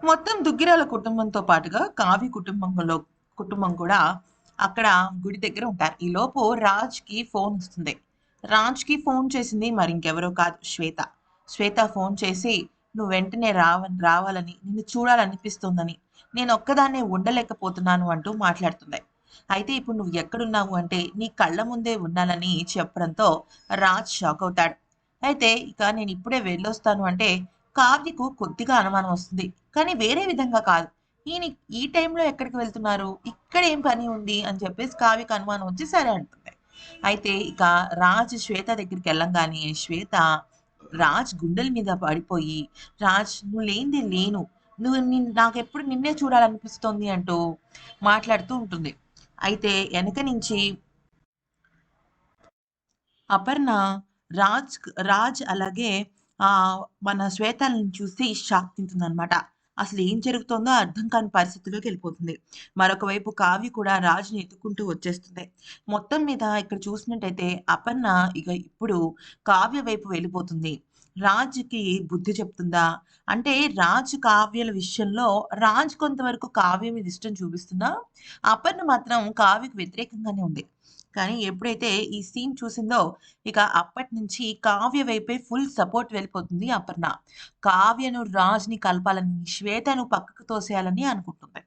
మొత్తం దుగ్గిరాల కుటుంబంతో పాటుగా కావి కుటుంబంలో కుటుంబం కూడా అక్కడ గుడి దగ్గర ఉంటారు. ఈ లోపు రాజ్కి ఫోన్ వస్తుంది. రాజ్కి ఫోన్ చేసింది మరి ఇంకెవరో కాదు శ్వేత. శ్వేత ఫోన్ చేసి నువ్వు వెంటనే రావ రావాలని నిన్ను చూడాలనిపిస్తుందని నేను ఒక్కదాన్నే ఉండలేకపోతున్నాను అంటూ మాట్లాడుతుంది. అయితే ఇప్పుడు నువ్వు ఎక్కడున్నావు అంటే నీ కళ్ళ ముందే ఉన్నానని చెప్పడంతో రాజ్ షాక్ అవుతాడు. అయితే ఇక నేను ఇప్పుడే వెళ్ళొస్తాను అంటే కావ్యకు కొద్దిగా అనుమానం వస్తుంది. కానీ వేరే విధంగా కాదు. ఈయన ఈ టైంలో ఎక్కడికి వెళ్తున్నారు? ఇక్కడ ఏం పని ఉంది? అని చెప్పేసి కావ్యకు అనుమానం వచ్చి సరే అంటుంది. అయితే ఇక రాజ్ శ్వేత దగ్గరికి వెళ్ళంగానే శ్వేత రాజ్ గుండెల మీద పడిపోయి రాజ్ నువ్వు లేనిదే లేను. నువ్వు నిన్- నాకు ఎప్పుడు నిన్నే చూడాలనిపిస్తోంది అంటూ మాట్లాడుతూ ఉంటుంది. అయితే వెనక నుంచి అపర్ణ రాజ్ రాజ్ అలాగే ఆ మన శ్వేతలను చూసి షాక్ తింటుందన్నమాట. అసలు ఏం జరుగుతోందో అర్థం కాని పరిస్థితిలోకి వెళ్ళిపోతుంది. మరొక వైపు కావ్య కూడా రాజుని ఎత్తుకుంటూ వచ్చేస్తుంది. మొత్తం మీద ఇక్కడ చూసినట్టయితే అపర్ణ ఇక ఇప్పుడు కావ్య వైపు వెళ్ళిపోతుంది. రాజుకి బుద్ధి చెప్తుందా? అంటే రాజు కావ్యాల విషయంలో రాజు కొంతవరకు కావ్య మీద ఇష్టం చూపిస్తున్నా అపర్ణ మాత్రం కావ్యకు వ్యతిరేకంగానే ఉంది. కానీ ఎప్పుడైతే ఈ సీన్ చూసిందో ఇక అప్పటి నుంచి కావ్య వైపే ఫుల్ సపోర్ట్ వెళ్ళిపోతుంది అపర్ణ. కావ్యను రాజుని కలపాలని శ్వేతను పక్కకు తోసేయాలని అనుకుంటుంది.